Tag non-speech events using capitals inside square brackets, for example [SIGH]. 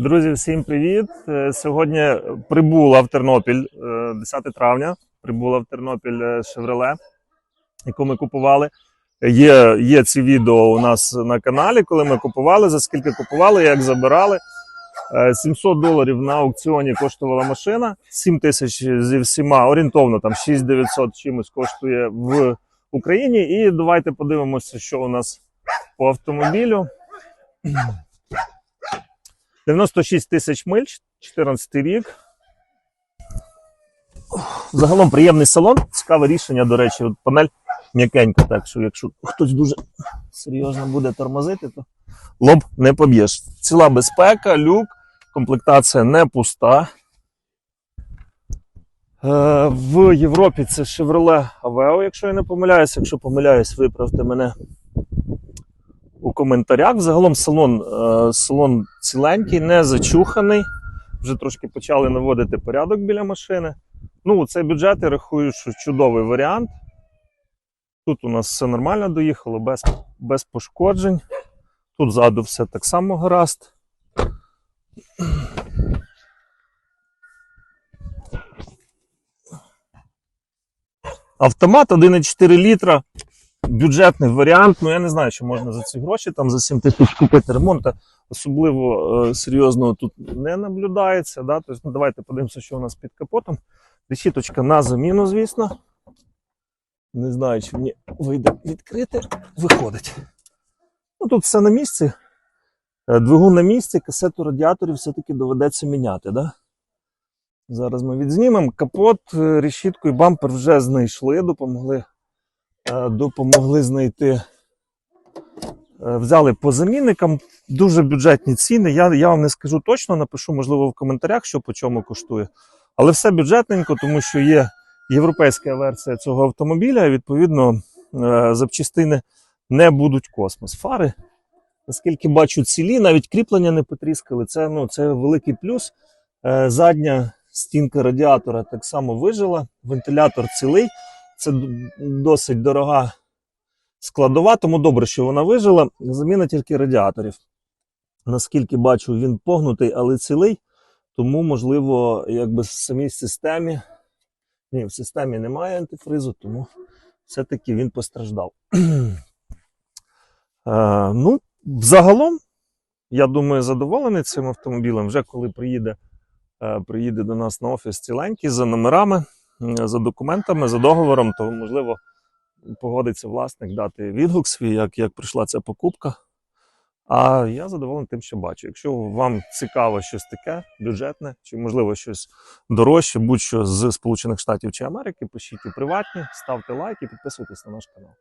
Друзі, всім привіт! Е, Сьогодні прибула в Тернопіль е, 10 травня. Прибула в Тернопіль е, Chevrolet, яку ми купували. Є, є ці відео у нас на каналі, коли ми купували, за скільки купували, як забирали. Е, 700 доларів на аукціоні коштувала машина, 7 тисяч зі всіма орієнтовно там 6900 чимось коштує в Україні. І давайте подивимося, що у нас по автомобілю. 96 тисяч миль, 14 рік. Загалом приємний салон, цікаве рішення, до речі, от панель м'якенька, так що якщо хтось дуже серйозно буде тормозити, то лоб не поб'єш. Ціла безпека, люк, комплектація не пуста. Е, В Європі це Chevrolet Aveo, якщо я не помиляюсь. Якщо помиляюсь, виправте мене у коментарях. Загалом салон, е, салон ціленький, не зачуханий. Вже трошки почали наводити порядок біля машини. Ну, цей бюджет я рахую, що чудовий варіант. Тут у нас все нормально доїхало, без, без пошкоджень. Тут ззаду все так само гаразд. Автомат 1,4 літра бюджетний варіант. Ну я не знаю, чи можна за ці гроші там за 7 тисяч купити ремонт. Особливо е, серйозного тут не наблюдається. Да? Тобто, ну, давайте подивимося, що у нас під капотом. Решіточка на заміну, звісно. Не знаю, чи мені вийде відкрити. Виходить. Ну тут все на місці. Е, Двигун на місці, касету радіаторів все-таки доведеться міняти. Да? Зараз ми відзнімемо. Капот, е, решітку і бампер вже знайшли, допомогли допомогли знайти. Е, Взяли по замінникам дуже бюджетні ціни. Я, я вам не скажу точно, напишу, можливо, в коментарях, що по чому коштує. Але все бюджетненько, тому що є європейська версія цього автомобіля, відповідно е, запчастини не будуть космос. Фари, наскільки бачу, цілі, навіть кріплення не потріскали. Це, ну, це великий плюс. Е, Задня стінка радіатора так само вижила, вентилятор цілий. Це досить дорога складова, тому добре, що вона вижила. Заміна тільки радіаторів. Наскільки бачу, він погнутий, але цілий. Тому, можливо, якби в самій системі. Ні, в системі немає антифризу, тому все-таки він постраждав. [CLEARS THROAT] Е, ну, загалом, я думаю, задоволений цим автомобілем. Вже коли приїде, е, приїде до нас на офіс ціленький за номерами, за документами, за договором, то можливо погодиться власник дати відгук свій, як, як прийшла ця покупка. А я задоволений тим, що бачу. Якщо вам цікаво щось таке, бюджетне, чи можливо щось дорожче, будь-що з Сполучених Штатів чи Америки, пишіть у приватні, ставте лайк і підписуйтесь на наш канал.